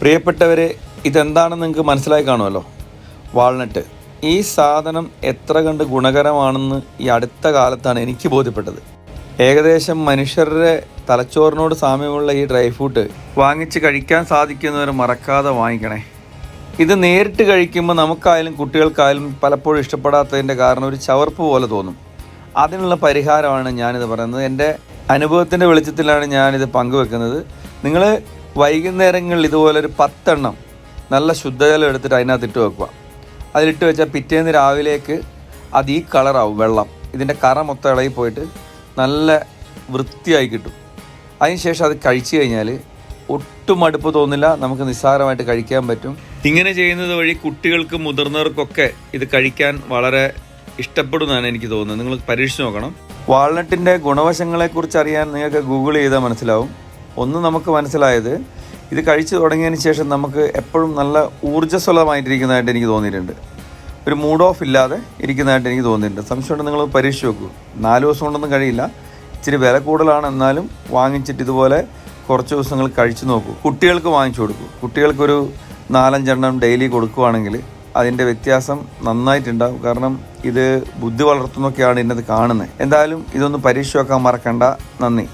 പ്രിയപ്പെട്ടവരെ ഇതെന്താണെന്ന് നിങ്ങൾക്ക് മനസ്സിലായി കാണുമല്ലോ. വാൾനട്ട് ഈ സാധനം എത്ര കണ്ട് ഗുണകരമാണെന്ന് ഈ അടുത്ത കാലത്താണ് എനിക്ക് ബോധ്യപ്പെട്ടത്. ഏകദേശം മനുഷ്യരുടെ തലച്ചോറിനോട് സാമ്യമുള്ള ഈ ഡ്രൈ ഫ്രൂട്ട് വാങ്ങിച്ച് കഴിക്കാൻ സാധിക്കുന്നവർ മറക്കാതെ വാങ്ങിക്കണേ. ഇത് നേരിട്ട് കഴിക്കുമ്പോൾ നമുക്കായാലും കുട്ടികൾക്കായാലും പലപ്പോഴും ഇഷ്ടപ്പെടാത്തതിന്റെ കാരണം ഒരു ചവർപ്പ് പോലെ തോന്നും. അതിനുള്ള പരിഹാരമാണ് ഞാനിത് പറയുന്നത്. എന്റെ അനുഭവത്തിന്റെ വെളിച്ചത്തിലാണ് ഞാനിത് പങ്കുവെക്കുന്നത്. നിങ്ങൾ വൈകുന്നേരങ്ങളിൽ ഇതുപോലെ ഒരു പത്തെണ്ണം നല്ല ശുദ്ധജലം എടുത്തിട്ട് അതിനകത്ത് ഇട്ട് വെക്കുക. അതിലിട്ട് വെച്ചാൽ പിറ്റേന്ന് രാവിലേക്ക് അത് ഈ കളറാവും വെള്ളം. ഇതിന്റെ കറ മൊത്തം ഇളകി പോയിട്ട് നല്ല വൃത്തിയായി കിട്ടും. അതിനുശേഷം അത് കഴിച്ചു കഴിഞ്ഞാൽ ഒട്ടും അടുപ്പ് തോന്നില്ല നമുക്ക് നിസ്സാരമായിട്ട് കഴിക്കാൻ പറ്റും. ഇങ്ങനെ ചെയ്യുന്നത് വഴി കുട്ടികൾക്കും മുതിർന്നവർക്കൊക്കെ ഇത് കഴിക്കാൻ വളരെ ഇഷ്ടപ്പെടുന്നതാണ് എനിക്ക് തോന്നുന്നത്. നിങ്ങൾ പരീക്ഷിച്ച് നോക്കണം. വാൾനട്ടിന്റെ ഗുണവശങ്ങളെക്കുറിച്ച് അറിയാൻ നിങ്ങൾക്ക് ഗൂഗിൾ ചെയ്താൽ മനസ്സിലാവും. ഒന്ന് നമുക്ക് മനസ്സിലായത് ഇത് കഴിച്ചു തുടങ്ങിയതിന് ശേഷം നമുക്ക് എപ്പോഴും നല്ല ഊർജസ്വലമായിട്ടിരിക്കുന്നതായിട്ട് എനിക്ക് തോന്നിയിട്ടുണ്ട്. ഒരു മൂഡ് ഓഫ് ഇല്ലാതെ ഇരിക്കുന്നതായിട്ട് എനിക്ക് തോന്നിയിട്ടുണ്ട്. സംശയമുണ്ടെങ്കിൽ നിങ്ങൾ പരീക്ഷിച്ച് നോക്കൂ. നാല് ദിവസം കൊണ്ടൊന്നും കഴിയില്ല. ഇച്ചിരി വില കൂടുതലാണ് എന്നാലും വാങ്ങിച്ചിട്ട് ഇതുപോലെ കുറച്ച് ദിവസങ്ങൾ കഴിച്ചു നോക്കൂ. കുട്ടികൾക്ക് വാങ്ങിച്ചു കൊടുക്കൂ. കുട്ടികൾക്കൊരു നാലഞ്ചെണ്ണം ഡെയിലി കൊടുക്കുവാണെങ്കിൽ അതിന്റെ വ്യത്യാസം നന്നായിട്ടുണ്ടാവും. കാരണം ഇത് ബുദ്ധി വളർത്തുന്നൊക്കെയാണ് ഇന്നത് കാണുന്നത്. എന്തായാലും ഇതൊന്ന് പരീക്ഷ വെക്കാൻ മറക്കണ്ട. നന്ദി.